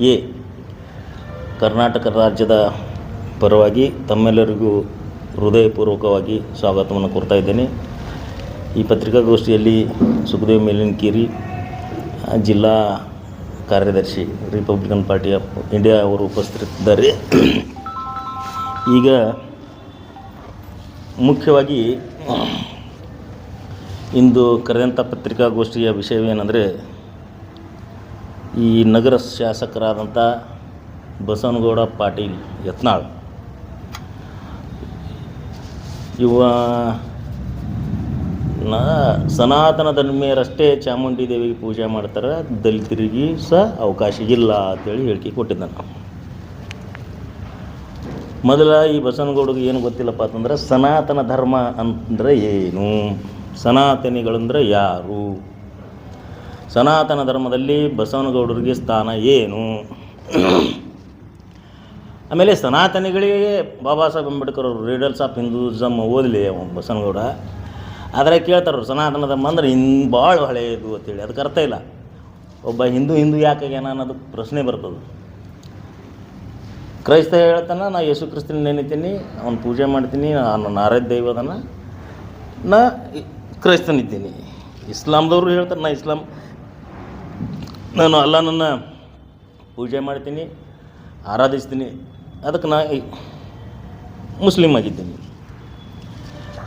A. Karnataka ರಾಜ್ಯದ ಪರವಾಗಿ ತಮ್ಮೆಲ್ಲರಿಗೂ ಹೃದಯಪೂರ್ವಕವಾಗಿ ಸ್ವಾಗತವನ್ನು ಕೊಡ್ತಾ ಇದ್ದೇನೆ. ಈ ಪತ್ರಿಕಾಗೋಷ್ಠಿಯಲ್ಲಿ ಸುಖದೇವ್ ಮೇಲಿನಕೇರಿ, ಜಿಲ್ಲಾ ಕಾರ್ಯದರ್ಶಿ ರಿಪಬ್ಲಿಕನ್ ಪಾರ್ಟಿ ಆಫ್ ಇಂಡಿಯಾ ಅವರು ಉಪಸ್ಥಿತರಿದ್ದಾರೆ. ಈಗ ಮುಖ್ಯವಾಗಿ ಇಂದು ಕರೆದಂಥ ಪತ್ರಿಕಾಗೋಷ್ಠಿಯ ವಿಷಯವೇನೆಂದರೆ ಈ ನಗರ ಶಾಸಕರಾದಂಥ ಬಸವನಗೌಡ ಪಾಟೀಲ್ ಯತ್ನಾಳ್. ಇವ ನ ಸನಾತನ ಧರ್ಮೀಯರಷ್ಟೇ ಚಾಮುಂಡಿ ದೇವಿಗೆ ಪೂಜೆ ಮಾಡ್ತಾರೆ, ದಲಿತರಿಗೆ ಸಹ ಅವಕಾಶ ಇಲ್ಲ ಅಂತೇಳಿ ಹೇಳಿಕೆ ಕೊಟ್ಟಿದ್ದಾನೆ. ಮೊದಲ ಈ ಬಸವನಗೌಡಗೆ ಏನು ಗೊತ್ತಿಲ್ಲಪ್ಪ ಅಂತಂದ್ರೆ ಸನಾತನ ಧರ್ಮ ಅಂದರೆ ಏನು? ಸನಾತನಿಗಳಂದ್ರೆ ಯಾರು? ಸನಾತನ ಧರ್ಮದಲ್ಲಿ ಬಸವನಗೌಡರಿಗೆ ಸ್ಥಾನ ಏನು? ಆಮೇಲೆ ಸನಾತನಿಗಳಿಗೆ ಬಾಬಾ ಸಾಹೇಬ್ ಅಂಬೇಡ್ಕರ್ ಅವರು ರೀಡಲ್ಸ್ ಆಫ್ ಹಿಂದೂಸಮ್ ಓದಲಿ ಅವ ಬಸವನಗೌಡ. ಆದರೆ ಕೇಳ್ತಾರೆ ಸನಾತನ ಧರ್ಮ ಅಂದ್ರೆ ಇನ್ ಭಾಳ ಹಳೆಯದು ಅಂತೇಳಿ. ಅದಕ್ಕೆ ಅರ್ಥ ಇಲ್ಲ. ಒಬ್ಬ ಹಿಂದೂ ಹಿಂದೂ ಯಾಕಾಗ್ಯಾನ ಅನ್ನೋದು ಪ್ರಶ್ನೆ ಬರ್ತದೆ. ಕ್ರೈಸ್ತ ಹೇಳ್ತಾನೆ, ನಾ ಯೇಸು ಕ್ರಿಸ್ತನ ನೆನಿತೀನಿ, ಅವನು ಪೂಜೆ ಮಾಡ್ತೀನಿ, ನಾನು ನಾರಾಯಣ ದೈವದನ ನಾ ಕ್ರೈಸ್ತನಿದ್ದೀನಿ. ಇಸ್ಲಾಂದವರು ಹೇಳ್ತಾರೆ, ನಾ ಇಸ್ಲಾಂ ನಾನು ಅಲ್ಲನನ್ನು ಪೂಜೆ ಮಾಡ್ತೀನಿ ಆರಾಧಿಸ್ತೀನಿ. ಅದಕ್ಕೆ ನಾ ಮುಸ್ಲಿಮ್ ಆಗಿದ್ದೀನಿ.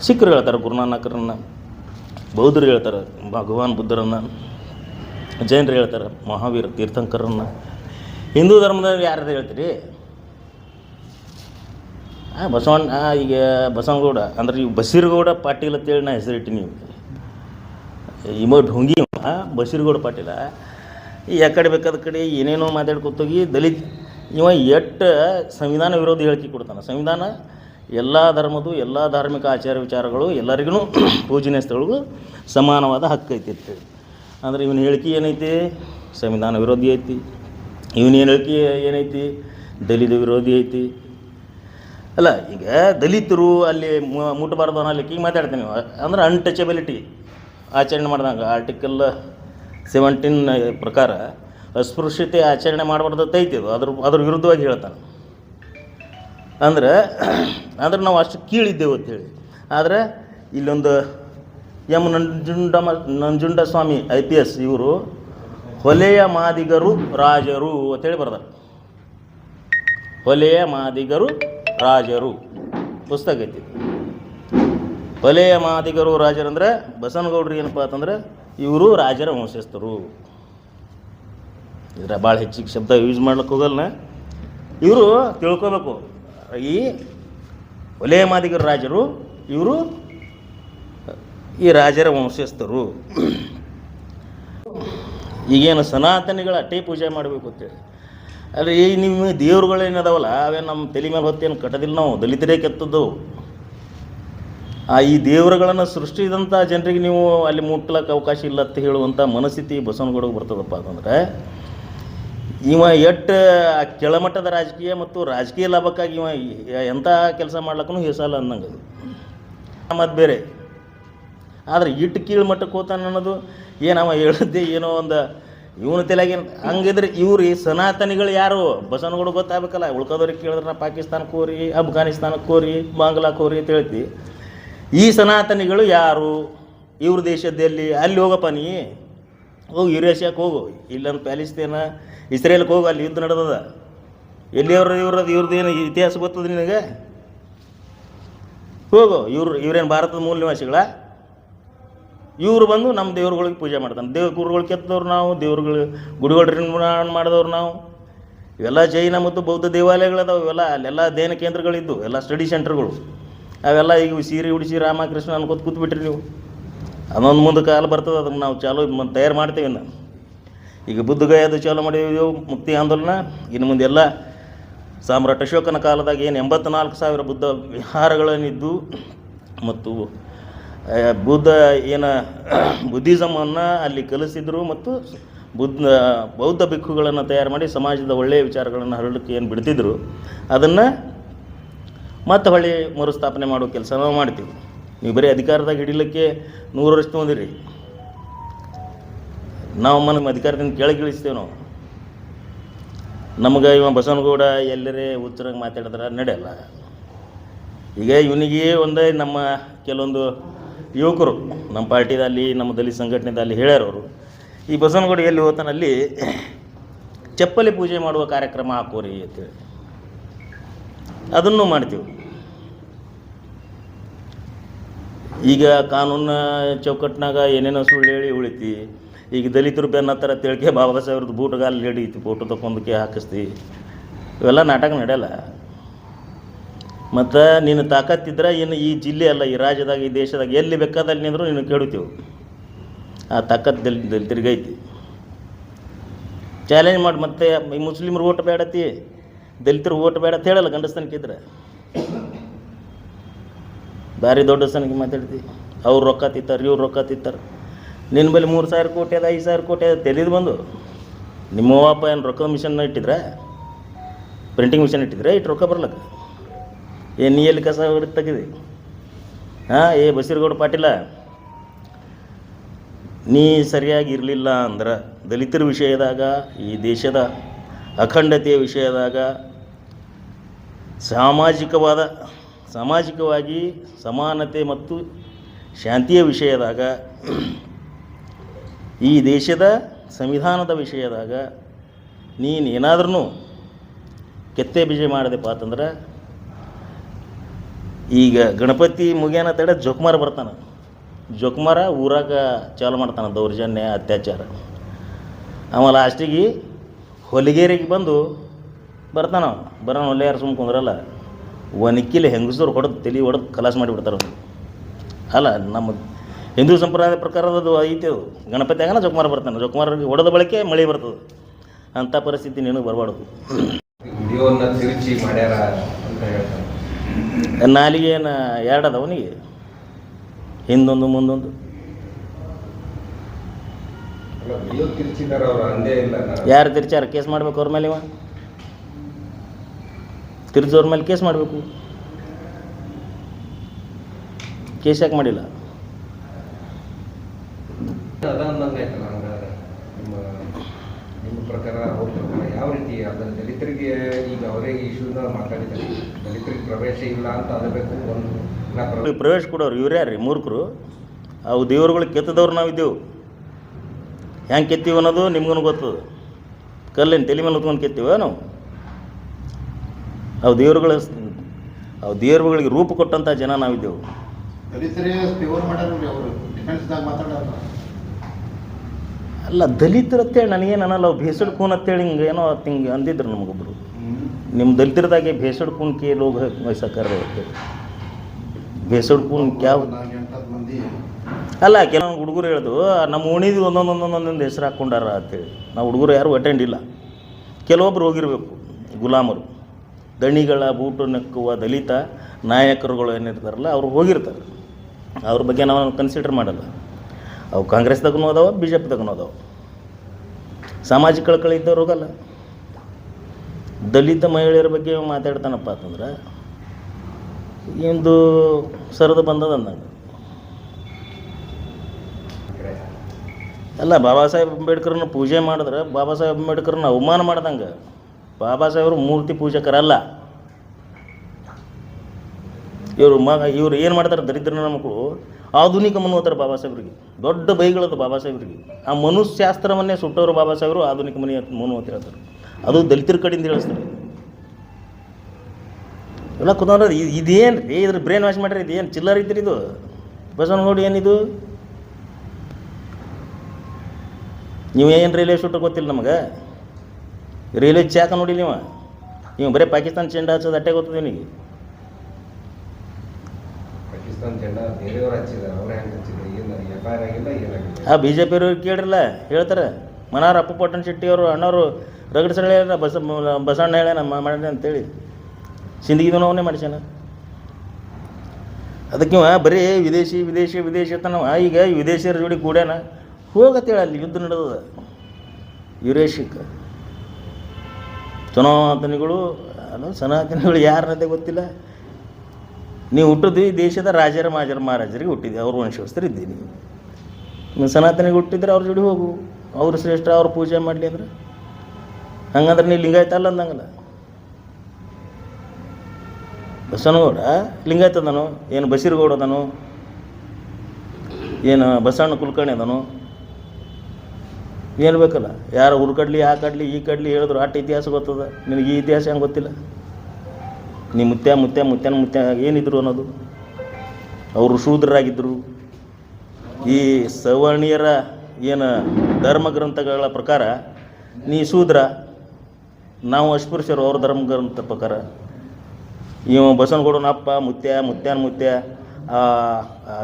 ಸಿಖ್ರು ಹೇಳ್ತಾರೆ ಗುರುನಾನಕರನ್ನು ಬೌದ್ಧರು ಹೇಳ್ತಾರೆ ಭಗವಾನ್ ಬುದ್ಧರನ್ನು ಜೈನರು ಹೇಳ್ತಾರೆ ಮಹಾವೀರ ತೀರ್ಥಂಕರನ್ನು. ಹಿಂದೂ ಧರ್ಮದಲ್ಲಿ ಯಾರು ಹೇಳ್ತೀರಿ? ಹಾಂ ಬಸವಣ್ಣ ಈಗ ಬಸವನಗೌಡ ಅಂದ್ರೆ ಈಗ ಬಸೀರಗೌಡ ಪಾಟೀಲ್ ಅಂತೇಳಿ ನಾ ಹೆಸರಿಟ್ಟಿನಿ. ಇಮೋ ಢೊಂಗಿ ಇವ, ಬಸೀರಗೌಡ ಪಾಟೀಲ. ಈ ಕಡೆ ಬೇಕಾದ ಕಡೆ ಏನೇನೋ ಮಾತಾಡ್ಕೊತೋಗಿ ದಲಿತ, ಇವ ಎಷ್ಟು ಸಂವಿಧಾನ ವಿರೋಧಿ ಹೇಳಿಕೆ ಕೊಡ್ತಾನೆ. ಸಂವಿಧಾನ ಎಲ್ಲ ಧರ್ಮದ್ದು, ಎಲ್ಲ ಧಾರ್ಮಿಕ ಆಚಾರ ವಿಚಾರಗಳು ಎಲ್ಲರಿಗೂ ಪೂಜನೀಯ ಸ್ಥಳಗಳು ಸಮಾನವಾದ ಹಕ್ಕು ಐತಿ ಅಂತೇಳಿ ಅಂದ್ರೆ ಇವನ ಹೇಳಿಕೆ ಏನೈತಿ? ಸಂವಿಧಾನ ವಿರೋಧಿ ಐತಿ. ಇವನ ಹೇಳಿಕೆ ಏನೈತಿ? ದಲಿತ ವಿರೋಧಿ ಐತಿ. ಅಲ್ಲ, ಈಗ ದಲಿತರು ಅಲ್ಲಿ ಮುಟ್ಟಬಾರ್ದು ಅನ್ನೋ ಲೆಕ್ಕಿಗೆ ಮಾತಾಡ್ತೀನಿ ಅಂದ್ರೆ ಅನ್ಟಚಬಿಲಿಟಿ ಆಚರಣೆ ಮಾಡಿದಂಗೆ ಆರ್ಟಿಕಲ್ ಸೆವೆಂಟೀನ್ ಪ್ರಕಾರ ಅಸ್ಪೃಶ್ಯತೆ ಆಚರಣೆ ಮಾಡಬಾರ್ದು ಐತಿ ಅದು. ಅದ್ರ ಅದ್ರ ವಿರುದ್ಧವಾಗಿ ಹೇಳ್ತಾನೆ. ಅಂದ್ರೆ ಅಂದ್ರೆ ನಾವು ಅಷ್ಟು ಕೀಳಿದ್ದೆವು ಅಂತೇಳಿ ಆದರೆ, ಇಲ್ಲೊಂದು M Nanjunda Nanjunda Swamy, I P S ಇವರು ಹೊಲೆಯ ಮಾದಿಗರು ರಾಜರು ಅಂತೇಳಿ ಬರ್ತಾರೆ ಹೊಲೆಯ ಮಾದಿಗರು ರಾಜರು. ಪುಸ್ತಕ ಐತಿ. ಹೊಲೆಯ ಮಾದಿಗರು ರಾಜರು ಅಂದರೆ ಬಸವನಗೌಡ್ರು ಏನಪ್ಪ ಅಂತಂದ್ರೆ ಇವರು ರಾಜರ ವಂಶಸ್ಥರು. ಇದರ ಭಾಳ ಹೆಚ್ಚಿಗೆ ಶಬ್ದ ಯೂಸ್ ಮಾಡ್ಲಿಕ್ಕೆ ಹೋಗಲ್ಲ ಇವರು ತಿಳ್ಕೊಬೇಕು. ಈ ಒಲೆಯ ಮಾದಿಗರ ರಾಜರು, ಇವರು ಈ ರಾಜರ ವಂಶಸ್ಥರು. ಈಗೇನು ಸನಾತನಿಗಳ ಅಟ್ಟೆ ಪೂಜೆ ಮಾಡಬೇಕು ಅಂತೇಳಿ ಅಲ್ಲ ಈ ನಿಮ್ಮ ದೇವ್ರುಗಳೇನದಾವಲ್ಲ ಅವೇ ನಮ್ಮ ತಲೆ ಮೇಲೆ ಹೊತ್ತೇನು ಕಟ್ಟದಿಲ್ಲ ನಾವು, ದಲಿತರೇ ಕೆತ್ತದ್ದು. ಆ ಈ ದೇವರುಗಳನ್ನು ಸೃಷ್ಟಿಸಿದಂಥ ಜನರಿಗೆ ನೀವು ಅಲ್ಲಿ ಮುಟ್ಲಕ್ಕೆ ಅವಕಾಶ ಇಲ್ಲ ಅಂತ ಹೇಳುವಂಥ ಮನಸ್ಥಿತಿ ಬಸವನಗೌಡಗೆ ಬರ್ತದಪ್ಪ ಅಂತಂದ್ರೆ, ಇವ ಎಟ್ಟು ಆ ಕೆಳಮಟ್ಟದ ರಾಜಕೀಯ ಮತ್ತು ರಾಜಕೀಯ ಲಾಭಕ್ಕಾಗಿ ಇವ ಎಂಥ ಕೆಲಸ ಮಾಡ್ಲಕ್ಕೂ ಹೆಸಲ್ಲ ಅನ್ನಂಗೆ ಅದು. ಬೇರೆ. ಆದರೆ ಇಟ್ಟು ಕೀಳು ಮಟ್ಟಕ್ಕೆ ಹೋತಾನ ಅನ್ನೋದು ಏನವ ಹೇಳಿದ್ದೆ ಏನೋ ಒಂದು ಇವನ ತಲೆಗೆ ಹಂಗಿದ್ರೆ ಇವ್ರಿ ಸನಾತನಿಗಳು ಯಾರು? ಬಸವನಗೌಡ ಗೊತ್ತಾಗಬೇಕಲ್ಲ, ಉಳ್ಕೋದವ್ರಿಗೆ ಕೇಳಿದ್ರೆ ನಾ ಪಾಕಿಸ್ತಾನಕ್ಕೆ ಹೋರಿ, ಅಫ್ಘಾನಿಸ್ತಾನಕ್ಕೆ ಹೋರಿ ಹೋರಿ ಅಂತ ಹೇಳ್ತಿ. ಈ ಸನಾತನಿಗಳು ಯಾರು? ಇವ್ರ ದೇಶದಲ್ಲಿ ಅಲ್ಲಿ ಹೋಗಪ್ಪ ನೀ. ಹೋಗಿ ಯುರೇಷ್ಯಾಕ್ಕೆ ಹೋಗು. ಇಲ್ಲೊಂದು ಪ್ಯಾಲಿಸ್ತೇನ, ಇಸ್ರೇಲ್ಗೆ ಹೋಗು, ಅಲ್ಲಿ ಯುದ್ಧ ನಡೆದದ. ಎಲ್ಲಿಯವ್ರು ಇವ್ರದ್ದು ಇವ್ರದ್ದು ಏನು ಇತಿಹಾಸ ಗೊತ್ತದ ನಿನಗೆ? ಹೋಗು, ಇವ್ರು, ಇವ್ರೇನು ಭಾರತದ ಮೂಲ ನಿವಾಸಿಗಳ? ಇವರು ಬಂದು ನಮ್ಮ ದೇವ್ರುಗಳಿಗೆ ಪೂಜೆ ಮಾಡ್ತಾನೆ. ದೇವ್ರ ಗುರುಗಳು ಕೆತ್ತದವ್ರು ನಾವು, ದೇವ್ರುಗಳು ಗುಡಿಗಳು ನಿರ್ಮಾಣ ಮಾಡಿದವ್ರು ನಾವು. ಇವೆಲ್ಲ ಜೈನ ಮತ್ತು ಬೌದ್ಧ ದೇವಾಲಯಗಳದಾವ, ಇವೆಲ್ಲ ಅಲ್ಲೆಲ್ಲ ಧ್ಯಾನ ಕೇಂದ್ರಗಳಿದ್ದು ಎಲ್ಲ ಸ್ಟಡಿ ಸೆಂಟರ್ಗಳು. ಅವೆಲ್ಲ ಈಗ ಸೀರೆ ಉಡಿಸಿ ರಾಮಕೃಷ್ಣ ಅನ್ಕೋತ ಕೂತ್ಬಿಟ್ರಿ ನೀವು. ಅದೊಂದು ಮುಂದೆ ಕಾಲ ಬರ್ತದೆ ಅದನ್ನು ನಾವು ಚಾಲು ತಯಾರು ಮಾಡ್ತೀವಿ ನಾವು ಈಗ ಬುದ್ಧಗಯದು ಚಾಲು ಮಾಡಿದೆವು ಮುಕ್ತಿ ಆಂದೋಲನ. ಇನ್ನು ಮುಂದೆ ಎಲ್ಲ ಸಾಮ್ರಾಟ್ ಅಶೋಕನ ಕಾಲದಾಗ ಏನು ಎಂಬತ್ನಾಲ್ಕು ಸಾವಿರ ಬುದ್ಧ ವಿಹಾರಗಳನ್ನಿದ್ದು ಮತ್ತು ಬುದ್ಧ ಏನು ಬುದ್ಧಿಸಮನ್ನು ಅಲ್ಲಿ ಕಲಿಸಿದ್ರು ಮತ್ತು ಬುದ್ಧ, ಬೌದ್ಧ ಭಿಕ್ಕುಗಳನ್ನು ತಯಾರು ಮಾಡಿ ಸಮಾಜದ ಒಳ್ಳೆಯ ವಿಚಾರಗಳನ್ನು ಹರಡಕ್ಕೆ ಏನು ಬಿಡ್ತಿದ್ರು. ಅದನ್ನು ಮತ್ತೆ ಹೊಳ್ಳಿ ಮರುಸ್ಥಾಪನೆ ಮಾಡೋ ಕೆಲಸ ನಾವು ಮಾಡ್ತೀವಿ. ನೀವು ಬರೀ ಅಧಿಕಾರದಾಗ ಹಿಡಿಲಿಕ್ಕೆ ನೂರು ವರ್ಷ ತೊಗೊಂದಿರಿ ನಾವು ನಮ್ಮ ಅಧಿಕಾರದಿಂದ ಕೆಳಗಿಳಿಸ್ತೇವೆ ನಾವು. ನಮಗೆ ಇವ ಬಸವನಗೌಡ ಎಲ್ಲರೇ ಹುಚ್ಚರಾಗಿ ಮಾತಾಡಿದ್ರೆ ನಡೆಯಲ್ಲ. ಈಗ ಇವನಿಗೆ ಒಂದೇ ನಮ್ಮ ಕೆಲವೊಂದು ಯುವಕರು, ನಮ್ಮ ಪಾರ್ಟಿದಲ್ಲಿ ನಮ್ಮ ದಲಿತ ಸಂಘಟನೆದಲ್ಲಿ ಹೇಳ್ಯಾರ ಅವರು ಈ ಬಸವನಗೌಡ ಎಲ್ಲಿ ಹೋತನಲ್ಲಿ ಚಪ್ಪಲಿ ಪೂಜೆ ಮಾಡುವ ಕಾರ್ಯಕ್ರಮ ಹಾಕೋರಿ ಅಂತೇಳಿ. ಅದನ್ನು ಮಾಡ್ತೀವಿ. ಈಗ ಕಾನೂನು ಚೌಕಟ್ಟಿನಾಗ ಏನೇನೋ ಸುಳ್ಳು ಹೇಳಿ ಉಳಿತಿ. ಈಗ ದಲಿತರು ಬೆನ್ನ ಹತ್ತರ ತಿಳ್ಕೆ ಬಾಬಾ ಸಾಹೇಬ್ರದ್ದು ಬೂಟಗಾಲ ಹಿಡಿತಿ ಫೋಟೋ ತಗೊಂಡಕ್ಕೆ ಹಾಕಿಸ್ತಿ. ಇವೆಲ್ಲ ನಾಟಕ ನಡೆಯಲ್ಲ. ಮತ್ತು ನೀನು ತಾಕತ್ತಿದ್ರೆ ಏನು ಈ ಜಿಲ್ಲೆ ಅಲ್ಲ, ಈ ರಾಜ್ಯದಾಗ, ಈ ದೇಶದಾಗ ಎಲ್ಲಿ ಬೇಕಾದಲ್ಲಿ ನಿಂದ್ರು ನೀನು ಕೇಳುತ್ತೇವೆ ಆ ತಾಕತ್ ದಲ್, ದಲಿತರಿಗೈತಿ. ಚಾಲೆಂಜ್ ಮಾಡಿ ಮತ್ತೆ ಈ ಮುಸ್ಲಿಮ್ರು ಓಟ್ ಬೇಡತಿ ದಲಿತರು ಓಟ್ ಬೇಡ ಅಂತ ಹೇಳಲ್ಲ ಗಂಡಸ್ತನಕ್ಕಿದ್ರೆ ಭಾರಿ ದೊಡ್ಡ ಸನಕ್ಕೆ ಮಾತಾಡ್ತಿ. ಅವ್ರು ರೊಕ್ಕ ತಿತ್ತಾರೆ ಇವ್ರು ರೊಕ್ಕ ತಿತ್ತಾರೆ ನಿನ್ನ ಬಳಿ ಮೂರು ಸಾವಿರ ಕೋಟಿ ಅದ, ಐದು ಸಾವಿರ ಕೋಟಿ ಅದ ತೆಲಿದು ಬಂದು. ನಿಮ್ಮವ್ವಪ್ಪ ಏನು ರೊಕ್ಕದ ಮಿಷನ್ ಇಟ್ಟಿದ್ರೆ? ಪ್ರಿಂಟಿಂಗ್ ಮಿಷನ್ ಇಟ್ಟಿದ್ರೆ? ಇಟ್ಟು ರೊಕ್ಕ ಬರ್ಲಕ್ಕ? ಏ, ನೀ ಎಲ್ಲಿ ಕಸ ಹೊಡೆದು ತೆಗಿದಿ? ಹಾಂ, ಏ, ಬಸೀರ್ಗೌಡ ಪಾಟೀಲ. ನೀ ಸರಿಯಾಗಿ ಇರಲಿಲ್ಲ ಅಂದ್ರೆ ದಲಿತರ ವಿಷಯದಾಗ ಈ ದೇಶದ ಅಖಂಡತೆಯ ವಿಷಯದಾಗ ಸಾಮಾಜಿಕವಾದ, ಸಾಮಾಜಿಕವಾಗಿ ಸಮಾನತೆ ಮತ್ತು ಶಾಂತಿಯ ವಿಷಯದಾಗ ಈ ದೇಶದ ಸಂವಿಧಾನದ ವಿಷಯದಾಗ ನೀನು ಏನಾದ್ರೂ ಕೆತ್ತೆ ಬೀಜ ಮಾಡಿದೆಪ್ಪ ಅಂತಂದ್ರೆ ಈಗ ಗಣಪತಿ ಮುಗಿಯನ ತಡೆ ಜೋಕುಮಾರ ಬರ್ತಾನೆ. ಜೊಕ್ಮಾರ ಊರಾಗ ಚಾಲು ಮಾಡ್ತಾನೆ ದೌರ್ಜನ್ಯ, ಅತ್ಯಾಚಾರ. ಆಮೇಲೆ ಲಾಸ್ಟಿಗೆ ಹೊಲಿಗೇರಿಗೆ ಬಂದು ಬರ್ತಾನ ಬರೋಣ ಒಳ್ಳೆ ಯಾರು ಸುಮ್ಮನೆ ಕುಂದ್ರಲ್ಲ. ಒನಕಿಲೆ ಹೆಂಗಸರು ಹೊಡೆದು ತಲೆ ಹೊಡೆದು ಕಲಾಸ ಮಾಡಿಬಿಡ್ತಾರೆ ಅವ್ನು. ಅಲ್ಲ ನಮ್ಮ ಹಿಂದೂ ಸಂಪ್ರದಾಯದ ಪ್ರಕಾರ ಅದು ಐತೆ ಅದು. ಗಣಪತಿ ಆಗನ ಜೋಕುಮಾರ ಬರ್ತಾನೆ. ಜೋಕುಮಾರಿಗೆ ಹೊಡೆದ ಬಳಕೆ ಮಳೆ ಬರ್ತದೆ. ಅಂಥ ಪರಿಸ್ಥಿತಿ ನಿನಗೆ ಬರಬಾರ್ದು. ನಾಲಿಗೆ ಏನು ಎರಡು ಅದ ಅವನಿಗೆ. ಹಿಂದೊಂದು ಮುಂದೊಂದು ಅಲ್ಲ ವಿಡಿಯೋ ತಿರುಚಿದಾರ ಅವ್ರು ಅಂದೇ ಇಲ್ಲ ನಾ ಯಾರು ತಿರ್ಚಾರ ಕೇಸ್ ಮಾಡ್ಬೇಕು ಅವ್ರ ಮೇಲೆ ಇವ? ತಿರ್ಚೋರ್ ಮೇಲೆ ಕೇಸ್ ಮಾಡಬೇಕು. ಕೇಸ್ ಯಾಕೆ ಮಾಡಿಲ್ಲ? ಅದ ಅಂದಂಗೆ ನಿಮ್ಮ ನಿಮ್ಮ ಪ್ರಕಾರ ಅವ್ರ ಪ್ರಕಾರ ಯಾವ ರೀತಿ ಅದನ್ನ ದಲಿತರಿಗೆ ಈಗ ಅವರೇ ಇಶ್ಯೂನ ಮಾತಾಡಿದ್ದಾರೆ. ದಲಿತರಿಗೆ ಪ್ರವೇಶ ಇಲ್ಲ ಅಂತ ಅದಬೇಕು ಒಂದು ಇಲ್ಲ ಪ್ರ- ಈ ಪ್ರವೇಶ ಕೊಡೋರು ಇವ್ರು ಯಾರು ರೀ ಮೂರ್ಖರು? ಅವು ದೇವರುಗಳು ಕೆತ್ತದವ್ರು ನಾವಿದ್ದೆವು. ಹೆಂಗೆ ಕೆತ್ತೀವಿ ಅನ್ನೋದು ನಿಮ್ಗೂ ಗೊತ್ತದ. ಕಲ್ಲಿನ ತಲೆ ಮೇಲೆ ಹೊತ್ಕೊಂಡು ಕೆತ್ತೀವ ನಾವು ಅವು ದೇವ್ರುಗಳ ಅವು ದೇವರುಗಳಿಗೆ ರೂಪ ಕೊಟ್ಟಂಥ ಜನ ನಾವಿದ್ದೆವು. ಅಲ್ಲ ದಲಿತರು ಅಂತೇಳಿ ನನಗೇನು ಅನ್ನಲ್ಲ ಅವು ಭೇಸಡ್ ಕೂನ್ ಅಂತೇಳಿ ಹಿಂಗೆ ಏನೋ ಹಿಂಗೆ ಅಂದಿದ್ರು ನಮಗೊಬ್ರು. ನಿಮ್ಮ ದಲಿತರದಾಗೆ ಭೇಸಡ್ ಕೂನ್ ಕೆ ಲೋಗ ವಯಸ್ಸಾಕಾರ ಭೇಸಡ್ ಕೂನ್ ಕ್ಯಾವ್ ಅಲ್ಲ, ಕೆಲವೊಂದು ಹುಡುಗರು ಹೇಳ್ದು, ನಮ್ಮ ಒಂದೊಂದು ಒಂದೊಂದು ಹೆಸರು ಹಾಕ್ಕೊಂಡಾರ ಅಂತೇಳಿ. ನಾವು ಹುಡುಗರು ಯಾರು ಅಟೆಂಡ್ ಇಲ್ಲ. ಕೆಲವೊಬ್ಬರು ಹೋಗಿರಬೇಕು, ಗುಲಾಮರು. ದಣಿಗಳ, ಬೂಟು ನೆಕ್ಕುವ ದಲಿತ ನಾಯಕರುಗಳು ಏನಿರ್ತಾರಲ್ಲ, ಅವ್ರು ಹೋಗಿರ್ತಾರೆ. ಅವ್ರ ಬಗ್ಗೆ ನಾವು ಕನ್ಸಿಡರ್ ಮಾಡಲ್ಲ. ಅವು ಕಾಂಗ್ರೆಸ್ದಾಗೂ ಅದಾವ ಬಿ ಜೆ ಪಿದಾಗೂ ಅದಾವ. ಸಾಮಾಜಿಕ ಕಳಕಳಿ ಇದ್ದವ್ರು ಹೋಗಲ್ಲ. ದಲಿತ ಮಹಿಳೆಯರ ಬಗ್ಗೆ ಮಾತಾಡ್ತಾನಪ್ಪ ಅಂತಂದ್ರೆ, ಇಂದು ಸರದು ಬಂದದ ಅಂದಂಗೆ ಅಲ್ಲ, ಬಾಬಾ ಸಾಹೇಬ್ ಅಂಬೇಡ್ಕರ್ನ ಪೂಜೆ ಮಾಡಿದ್ರೆ ಬಾಬಾ ಸಾಹೇಬ್ ಅಂಬೇಡ್ಕರ್ನ ಅವಮಾನ ಮಾಡ್ದಂಗೆ. ಬಾಬಾ ಸಾಹೇಬ್ರು ಮೂರ್ತಿ ಪೂಜಕರಲ್ಲ. ಇವರು ಮಗ ಇವ್ರು ಏನು ಮಾಡ್ತಾರೆ ದರಿದ್ರನ ಮಕ್ಕಳು? ಆಧುನಿಕ ಮನು ಬಾಬಾ ಸಾಹೇಬ್ರಿಗೆ. ದೊಡ್ಡ ಬೈಗಳದು ಬಾಬಾ ಸಾಹೇಬ್ರಿಗೆ. ಆ ಮನುಶಾಸ್ತ್ರವನ್ನೇ ಸುಟ್ಟವರು ಬಾಬಾ ಸಾಹೇಬರು ಆಧುನಿಕ ಮನಿ ಮನು ಅಂತ ಹೇಳ್ತಾರೆ ಅದು ದಲಿತರ ಕಡೆಯಿಂದ ಹೇಳಿಸ್ತಾರೆ. ಎಲ್ಲ ಇದು ಇದೇನು ರೀ ಇದ್ರ ಬ್ರೇನ್ ವಾಶ್ ಮಾಡ್ರಿ ಇದೇನು? ಚಿಲ್ಲರ್ ಇದ್ರಿ ಇದು. ಬಸವನಗೌಡ ಏನಿದು? ನೀವು ಏನು ರೈಲ್ವೆ ಶೂಟ್ ಗೊತ್ತಿಲ್ಲ ನಮಗೆ? ರೈಲ್ವೆ ಚಾಕ ನೋಡಿ ನೀವು? ನೀವು ಬರೀ ಪಾಕಿಸ್ತಾನ ಚೆಂಡ ಹಚ್ಚೋದು ಅಟ್ಟೆ ಗೊತ್ತದೆ ನಿಮಗೆ ಆ ಬಿ ಜೆ ಪಿಯವ್ರಿಗೆ ಕೇಳಿರಲ್ಲ ಹೇಳ್ತಾರೆ. ಮನಾರ ಅಪ್ಪು ಪಟ್ಟಣ ಶೆಟ್ಟಿ ಅವರು ಅಣ್ಣವರು ರಗಡ ಸಣ್ಣ ಬಸ ಬಸಣ್ಣ ಹೇಳ್ಯಾನ ಮಾಡ್ಯಾನ ಅಂತೇಳಿ. ಸಿಂದಗಿದೂ ಅವನೇ ಮಾಡಿಸ್ಯಾನ. ಅದಕ್ಕೆ ಬರೀ ವಿದೇಶಿ ವಿದೇಶಿ ವಿದೇಶಿ ಅಂತ ನಾವು. ಈಗ ವಿದೇಶಿಯರ ಜೋಡಿ ಕೂಡ್ಯಾನ. ಹೋಗತ್ತೇಳಿ ಅಲ್ಲಿ ಯುದ್ಧ ನಡೆದದ. ಯುರೇಶಿಕ್. ಸನಾತನಿಗಳು, ಅಲ್ಲ ಸನಾತನಿಗಳು ಯಾರನ್ನದೇ ಗೊತ್ತಿಲ್ಲ. ನೀವು ಹುಟ್ಟಿದ್ವಿ ದೇಶದ ರಾಜರ ಮಾಜರ ಮಹಾರಾಜರಿಗೆ ಹುಟ್ಟಿದ್ವಿ ಅವರು ವಂಶಸ್ಥರು ಇದ್ದೀನಿ ನೀವು. ಸನಾತನಿಗೆ ಹುಟ್ಟಿದ್ರೆ ಅವ್ರ ಜೋಡಿ ಹೋಗು. ಅವರು ಶ್ರೇಷ್ಠ, ಅವ್ರ ಪೂಜೆ ಮಾಡಲಿ ಅಂದ್ರೆ. ಹಂಗಂದ್ರೆ ನೀ ಲಿಂಗಾಯತ ಅಲ್ಲ ಅಂದಂಗಲ್ಲ. ಬಸವನಗೌಡ, ಲಿಂಗಾಯತ ಅದನು, ಏನು ಬಸೀರ್ಗೌಡ ಅದನು, ಏನು ಬಸವಣ್ಣ ಕುಲಕರ್ಣಿ ಅದಾನು. ಏನು ಬೇಕಲ್ಲ? ಯಾರು ಹುರ್ಕಡ್ಲಿ ಆ ಕಡ್ಲಿ ಈ ಕಡ್ಲಿ ಹೇಳಿದ್ರು ಆಟ ಇತಿಹಾಸ ಗೊತ್ತದ? ನಿನಗೆ ಈ ಇತಿಹಾಸ ಹೆಂಗೆ ಗೊತ್ತಿಲ್ಲ? ನೀ ಮುತ್ಯ ಮುತ್ಯ, ಮುತ್ಯನ ಮುತ್ಯ ಏನಿದ್ರು ಅನ್ನೋದು. ಅವರು ಶೂದ್ರರಾಗಿದ್ದರು ಈ ಸವರ್ಣೀಯರ ಏನು ಧರ್ಮ ಗ್ರಂಥಗಳ ಪ್ರಕಾರ ನೀ ಶೂದ್ರ, ನಾವು ಅಸ್ಪೃಶ್ಯರು, ಅವ್ರ ಧರ್ಮ ಗ್ರಂಥ ಪ್ರಕಾರ. ಇವ ಬಸವನಗೌಡನ ಅಪ್ಪ, ಮುತ್ಯ, ಮುತ್ಯಾನ ಮುತ್ಯ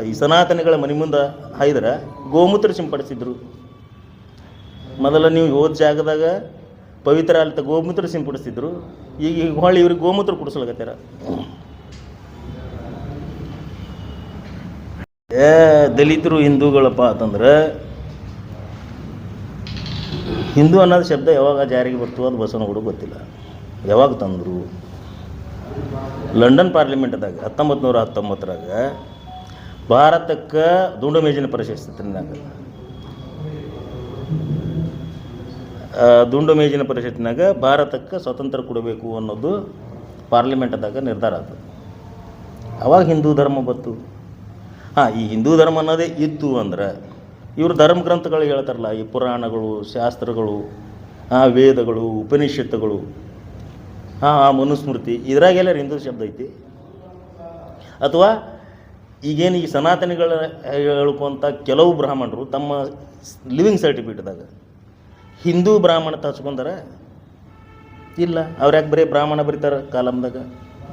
ಈ ಸನಾತನಿಗಳ ಮನೆ ಮುಂದೆ ಹಾಯ್ದ್ರೆ ಗೋಮೂತ್ರ ಸಿಂಪಡಿಸಿದ್ರು. ಮೊದಲ ನೀವು ಹೋದ ಜಾಗದಾಗ ಪವಿತ್ರ ಅಲ್ತ ಗೋಮೂತ್ರ ಸಿಂಪಡಿಸ್ತಿದ್ರು ಈಗ ಈಗ ಹೊಳ್ಳಿ ಇವ್ರಿಗೆ ಗೋಮೂತ್ರ ಕುಡಿಸ್ಲಾಗತ್ತಾರ ಏ ದಲಿತರು ಹಿಂದೂಗಳಪ್ಪ ಅಂತಂದ್ರೆ ಹಿಂದೂ ಅನ್ನೋದು ಶಬ್ದ ಯಾವಾಗ ಜಾರಿಗೆ ಬರ್ತು ಅದು ಬಸವನಗೌಡ ಗೊತ್ತಿಲ್ಲ. ಯಾವಾಗ ತಂದರು? ಲಂಡನ್ ಪಾರ್ಲಿಮೆಂಟ್ದಾಗ ಹತ್ತೊಂಬತ್ತು ನೂರ ಹತ್ತೊಂಬತ್ತರಾಗ ಭಾರತಕ್ಕೆ ದುಂಡು ಮೇಜಿನ ಪ್ರಶಸ್ತಿ ಆ, ದುಂಡು ಮೇಜಿನ ಪರಿಷತ್ತಿನಾಗ ಭಾರತಕ್ಕೆ ಸ್ವತಂತ್ರ ಕೊಡಬೇಕು ಅನ್ನೋದು ಪಾರ್ಲಿಮೆಂಟ್ದಾಗ ನಿರ್ಧಾರ ಆಯ್ತು ಅವಾಗ ಹಿಂದೂ ಧರ್ಮ ಬಂತು. ಹಾಂ, ಈ ಹಿಂದೂ ಧರ್ಮ ಅನ್ನೋದೇ ಇತ್ತು ಅಂದ್ರೆ ಇವರು ಧರ್ಮ ಗ್ರಂಥಗಳು ಹೇಳ್ತಾರಲ್ಲ, ಈ ಪುರಾಣಗಳು, ಶಾಸ್ತ್ರಗಳು, ಆ ವೇದಗಳು, ಉಪನಿಷತ್ತುಗಳು ಹಾಂ ಆ ಮನುಸ್ಮೃತಿ, ಇದ್ರಾಗೆಲ್ಲ ಹಿಂದೂ ಶಬ್ದ ಐತಿ. ಅಥವಾ ಈಗೇನು ಈ ಸನಾತನಿಗಳ ಹೇಳ್ಕೊಂಥ ಕೆಲವು ಬ್ರಾಹ್ಮಣರು ತಮ್ಮ ಲಿವಿಂಗ್ ಸರ್ಟಿಫಿಕೇಟ್ದಾಗ ಹಿಂದೂ ಬ್ರಾಹ್ಮಣ ತರ್ಸ್ಕೊಂಡಾರ ಇಲ್ಲ. ಅವ್ರು ಯಾಕೆ ಬರೀ ಬ್ರಾಹ್ಮಣ ಬರೀತಾರೆ ಕಾಲಮ್ದಾಗ?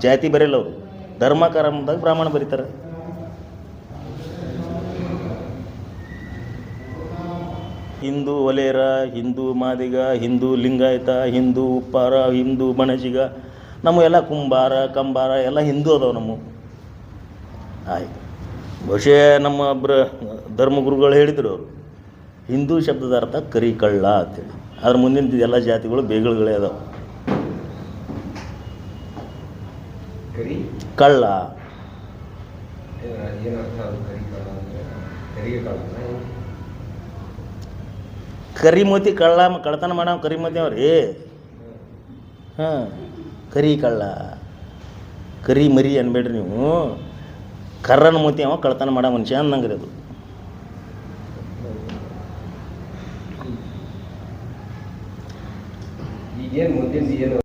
ಜಾತಿ ಬರೆಯಲ್ಲ ಅವರು. ಧರ್ಮ ಕಾಲಮ್ದಾಗ ಬ್ರಾಹ್ಮಣ ಬರೀತಾರೆ. ಹಿಂದೂ ಒಲೇರ ಹಿಂದೂ ಮಾದಿಗ, ಹಿಂದೂ ಲಿಂಗಾಯತ, ಹಿಂದೂ ಉಪ್ಪಾರ, ಹಿಂದೂ ಬಣಜಿಗ, ನಮ್ಮ ಎಲ್ಲ ಕುಂಬಾರ, ಕಂಬಾರ, ಎಲ್ಲ ಹಿಂದೂ ಅದಾವೆ ನಮ್ಮ. ಆಯ್ತು. ಬಹುಶಃ ನಮ್ಮ ಧರ್ಮಗುರುಗಳು ಹೇಳಿದರು ಅವರು. ಹಿಂದೂ ಶಬ್ದದ ಅರ್ಥ ಕರಿ ಕಳ್ಳ ಅಂತೇಳಿ. ಅದ್ರ ಮುಂದಿನ ಎಲ್ಲ ಜಾತಿಗಳು ಬೇಗಳುಗಳೇ ಅದಾವೆ. ಕಳ್ಳ. ಕರಿಮೋತಿ ಕಳ್ಳ ಕಳ್ತನ ಮಾಡೋ ಕರಿಮೋತಿ ಅವ್ರಿ. ಹಾಂ ಕರಿ ಕಳ್ಳ ಕರಿ ಮರಿ ಅನ್ಬೇಡ್ರಿ ನೀವು. ಕರ್ರನ ಮೋತಿ ಅವ ಕಳ್ತನ ಮಾಡೋ ಮನುಷ್ಯ ಅನ್ನಂಗ್ರಿ ಅದು. ಈಗೇನು ಮುಂದಿನ ಏನು